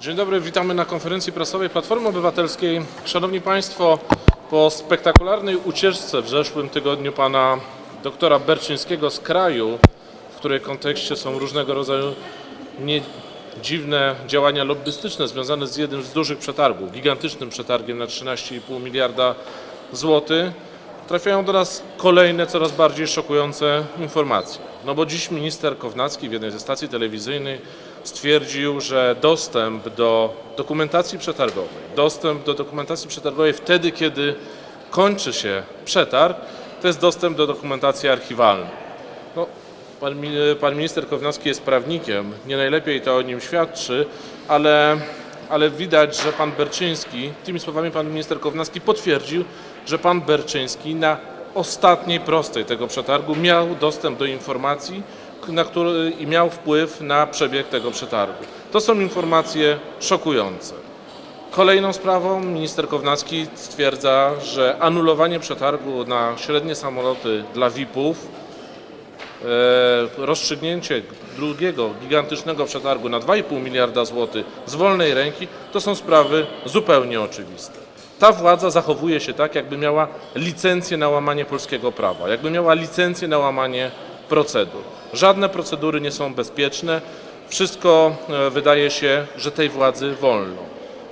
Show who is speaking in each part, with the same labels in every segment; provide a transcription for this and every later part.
Speaker 1: Dzień dobry, witamy na konferencji prasowej Platformy Obywatelskiej. Szanowni Państwo, po spektakularnej ucieczce w zeszłym tygodniu pana doktora Berczyńskiego z kraju, w której kontekście są różnego rodzaju nie dziwne działania lobbystyczne związane z jednym z dużych przetargów, gigantycznym przetargiem na 13,5 miliarda złotych, trafiają do nas kolejne, coraz bardziej szokujące informacje. No bo dziś minister Kownacki w jednej ze stacji telewizyjnej stwierdził, że dostęp do dokumentacji przetargowej, dostęp do dokumentacji przetargowej wtedy, kiedy kończy się przetarg, to jest dostęp do dokumentacji archiwalnej. No, pan, pan minister Kownacki jest prawnikiem, nie najlepiej to o nim świadczy, ale, ale widać, że pan Berczyński, tymi słowami pan minister Kownacki potwierdził, że pan Berczyński na ostatniej prostej tego przetargu miał dostęp do informacji na który, i miał wpływ na przebieg tego przetargu. To są informacje szokujące. Kolejną sprawą minister Kownacki stwierdza, że anulowanie przetargu na średnie samoloty dla VIP-ów e, rozstrzygnięcie drugiego gigantycznego przetargu na 2,5 miliarda złotych z wolnej ręki to są sprawy zupełnie oczywiste. Ta władza zachowuje się tak, jakby miała licencję na łamanie polskiego prawa, jakby miała licencję na łamanie procedur. Żadne procedury nie są bezpieczne, wszystko e, wydaje się, że tej władzy wolno.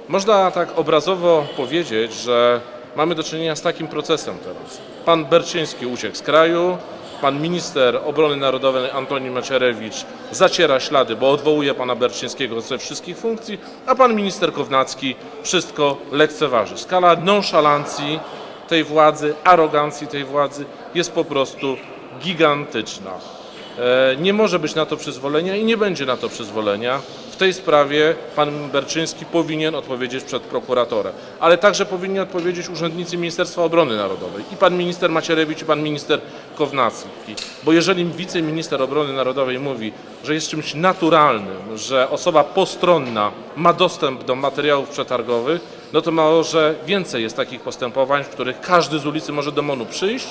Speaker 1: Można tak obrazowo powiedzieć, że mamy do czynienia z takim procesem teraz. Pan Berczyński uciekł z kraju, pan minister obrony narodowej Antoni Macierewicz zaciera ślady, bo odwołuje pana Berczyńskiego ze wszystkich funkcji, a pan minister Kownacki wszystko lekceważy. Skala nonszalancji tej władzy, arogancji tej władzy jest po prostu gigantyczna. E, Nie może być na to przyzwolenia i nie będzie na to przyzwolenia. W tej sprawie pan Berczyński powinien odpowiedzieć przed prokuratorem, ale także powinni odpowiedzieć urzędnicy Ministerstwa Obrony Narodowej i pan minister Macierewicz i pan minister Kownacki. Bo jeżeli wiceminister obrony narodowej mówi, że jest czymś naturalnym, że osoba postronna ma dostęp do materiałów przetargowych, no to może więcej jest takich postępowań, w których każdy z ulicy może do MONU przyjść,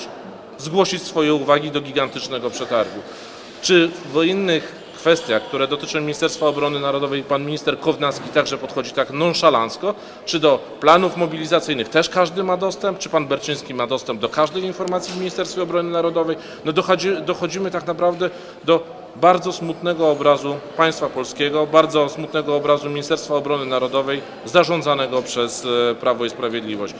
Speaker 1: zgłosić swoje uwagi do gigantycznego przetargu. Czy w innych kwestiach, które dotyczą Ministerstwa Obrony Narodowej, pan minister Kownacki także podchodzi tak nonszalancko? Czy do planów mobilizacyjnych też każdy ma dostęp? Czy pan Berczyński ma dostęp do każdej informacji w Ministerstwie Obrony Narodowej? No dochodzi, dochodzimy tak naprawdę do bardzo smutnego obrazu państwa polskiego, bardzo smutnego obrazu Ministerstwa Obrony Narodowej zarządzanego przez e, Prawo i Sprawiedliwość.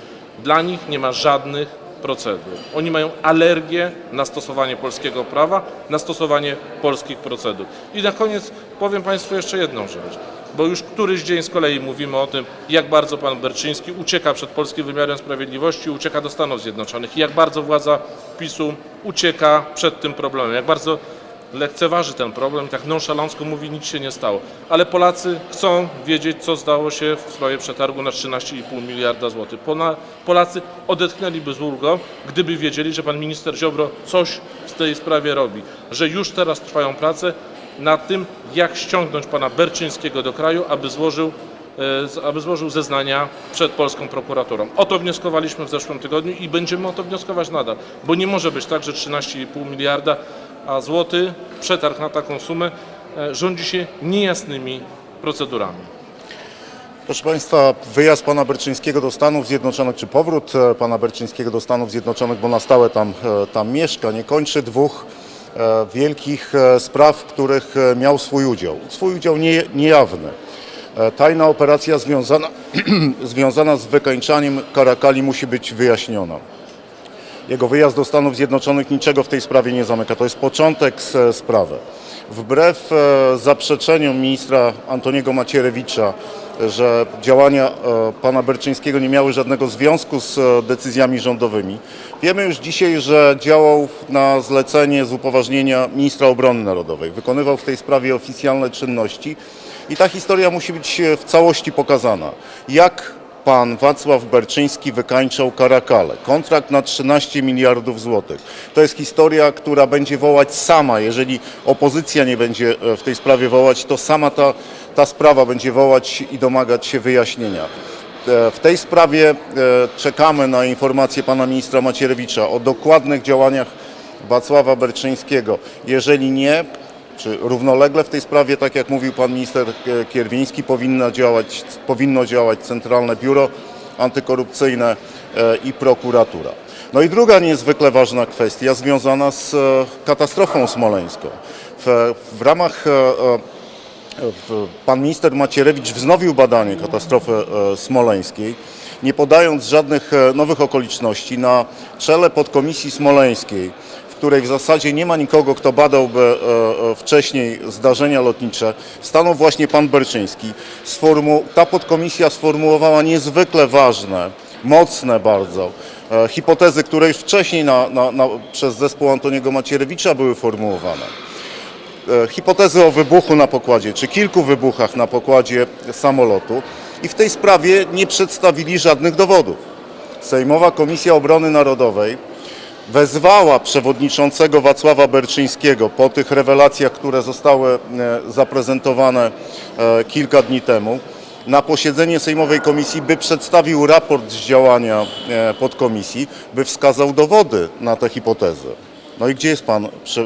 Speaker 1: Dla nich nie ma żadnych procedur. Oni mają alergię na stosowanie polskiego prawa, na stosowanie polskich procedur. I na koniec powiem Państwu jeszcze jedną rzecz, bo już któryś dzień z kolei mówimy o tym, jak bardzo pan Berczyński ucieka przed polskim wymiarem sprawiedliwości, ucieka do Stanów Zjednoczonych i jak bardzo władza PiSu ucieka przed tym problemem, jak bardzo lekceważy ten problem tak nonszalancko mówi, nic się nie stało. Ale Polacy chcą wiedzieć, co stało się w sprawie przetargu na 13,5 miliarda złotych. Polacy odetchnęliby z ulgą, gdyby wiedzieli, że pan minister Ziobro coś w tej sprawie robi, że już teraz trwają prace nad tym, jak ściągnąć pana Berczyńskiego do kraju, aby złożył e, aby złożył zeznania przed polską prokuraturą. O to wnioskowaliśmy w zeszłym tygodniu i będziemy o to wnioskować nadal, bo nie może być tak, że 13,5 miliarda a złoty przetarg na taką sumę e, rządzi się niejasnymi procedurami.
Speaker 2: Proszę Państwa, wyjazd pana Berczyńskiego do Stanów Zjednoczonych, czy powrót e, pana Berczyńskiego do Stanów Zjednoczonych, bo na stałe tam, e, tam mieszka, nie kończy dwóch wielkich spraw, w których miał swój udział. Swój udział nie, niejawny. Tajna operacja związana, związana z wykańczaniem Karakali musi być wyjaśniona. Jego wyjazd do Stanów Zjednoczonych niczego w tej sprawie nie zamyka. To jest początek sprawy. Wbrew e, zaprzeczeniom ministra Antoniego Macierewicza, że działania e, pana Berczyńskiego nie miały żadnego związku z e, decyzjami rządowymi, wiemy już dzisiaj, że działał na zlecenie z upoważnienia ministra obrony narodowej. Wykonywał w tej sprawie oficjalne czynności i ta historia musi być w całości pokazana. Jak pan Wacław Berczyński wykańczał Karakale. Kontrakt na 13 miliardów złotych. To jest historia, która będzie wołać sama, jeżeli opozycja nie będzie e, w tej sprawie wołać, to sama ta, ta sprawa będzie wołać i domagać się wyjaśnienia. E, W tej sprawie e, czekamy na informację pana ministra Macierewicza o dokładnych działaniach Wacława Berczyńskiego. Jeżeli nie, Czy równolegle w tej sprawie, tak jak mówił pan minister e, Kierwiński, powinno działać, powinno działać Centralne Biuro Antykorupcyjne e, i prokuratura. No i druga niezwykle ważna kwestia związana z e, katastrofą smoleńską. W, w ramach Pan minister Macierewicz wznowił badanie katastrofy smoleńskiej, nie podając żadnych nowych okoliczności. Na czele podkomisji smoleńskiej, której w zasadzie nie ma nikogo, kto badałby e, e, wcześniej zdarzenia lotnicze, stanął właśnie pan Berczyński. Ta podkomisja sformułowała niezwykle ważne, mocne bardzo e, hipotezy, które już wcześniej na, na, na, przez zespół Antoniego Macierewicza były formułowane hipotezy o wybuchu na pokładzie, czy kilku wybuchach na pokładzie samolotu i w tej sprawie nie przedstawili żadnych dowodów. Sejmowa Komisja Obrony Narodowej wezwała przewodniczącego Wacława Berczyńskiego po tych rewelacjach, które zostały e, zaprezentowane e, kilka dni temu, na posiedzenie Sejmowej Komisji, by przedstawił raport z działania e, podkomisji, by wskazał dowody na te hipotezy. No i gdzie jest pan prze,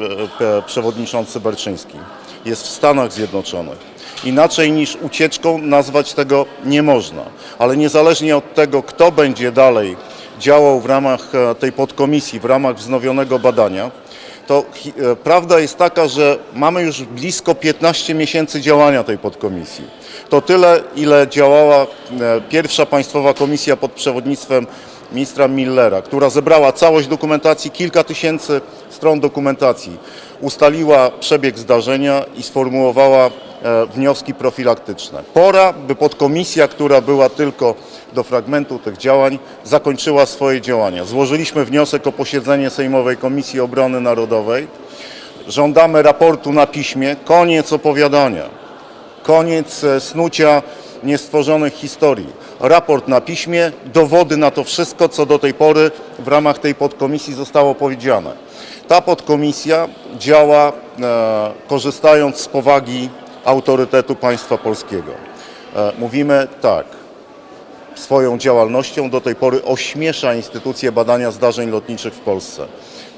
Speaker 2: przewodniczący Berczyński? Jest w Stanach Zjednoczonych. Inaczej niż ucieczką nazwać tego nie można. Ale niezależnie od tego, kto będzie dalej działał w ramach e, tej podkomisji, w ramach wznowionego badania, to e, prawda jest taka, że mamy już blisko 15 miesięcy działania tej podkomisji. To tyle, ile działała e, pierwsza państwowa komisja pod przewodnictwem ministra Millera, która zebrała całość dokumentacji, kilka tysięcy stron dokumentacji, ustaliła przebieg zdarzenia i sformułowała wnioski profilaktyczne. Pora, by podkomisja, która była tylko do fragmentu tych działań, zakończyła swoje działania. Złożyliśmy wniosek o posiedzenie Sejmowej Komisji Obrony Narodowej. Żądamy raportu na piśmie. Koniec opowiadania. Koniec e, snucia niestworzonych historii. Raport na piśmie, dowody na to wszystko, co do tej pory w ramach tej podkomisji zostało powiedziane. Ta podkomisja działa e, korzystając z powagi autorytetu państwa polskiego. E, mówimy tak, swoją działalnością do tej pory ośmiesza instytucję badania zdarzeń lotniczych w Polsce.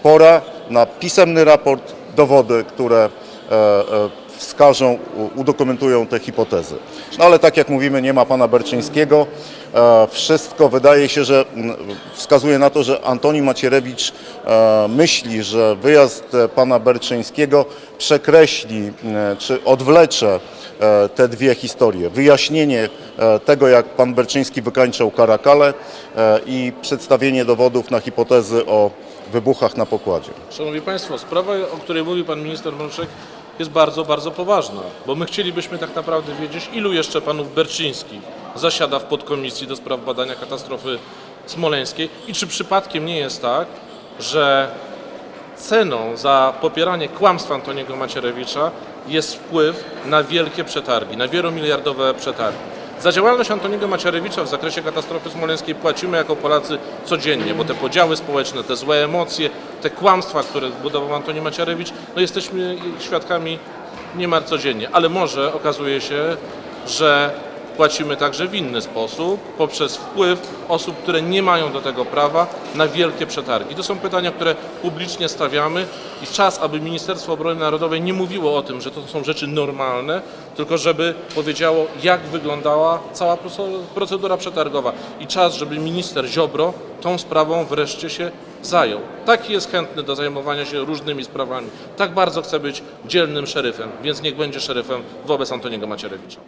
Speaker 2: Pora na pisemny raport, dowody, które e, e, wskażą, udokumentują te hipotezy. No ale tak jak mówimy, nie ma pana Berczyńskiego. E, Wszystko wydaje się, że wskazuje na to, że Antoni Macierewicz e, myśli, że wyjazd e, pana Berczyńskiego przekreśli czy odwlecze te dwie historie. Wyjaśnienie tego, jak pan Berczyński wykańczał Karakale i przedstawienie dowodów na hipotezy o wybuchach na pokładzie.
Speaker 1: Szanowni Państwo, sprawa, o której mówi Pan Minister Mączek, jest bardzo, bardzo poważna, bo my chcielibyśmy tak naprawdę wiedzieć, ilu jeszcze panów Berczyńskich zasiada w podkomisji do spraw badania katastrofy smoleńskiej i czy przypadkiem nie jest tak, że ceną za popieranie kłamstwa Antoniego Macierewicza jest wpływ na wielkie przetargi, na wielomiliardowe przetargi. Za działalność Antoniego Macierewicza w zakresie katastrofy smoleńskiej płacimy jako Polacy codziennie, bo te podziały społeczne, te złe emocje, te kłamstwa, które budował Antoni Macierewicz, no jesteśmy ich świadkami niemal codziennie. Ale może okazuje się, że płacimy także w inny sposób, poprzez wpływ osób, które nie mają do tego prawa na wielkie przetargi. To są pytania, które publicznie stawiamy i czas, aby Ministerstwo Obrony Narodowej nie mówiło o tym, że to są rzeczy normalne, tylko żeby powiedziało, jak wyglądała cała proce- procedura przetargowa i czas, żeby minister Ziobro tą sprawą wreszcie się zajął. Taki jest chętny do zajmowania się różnymi sprawami. Tak bardzo chce być dzielnym szeryfem, więc niech będzie szeryfem wobec Antoniego Macierewicza.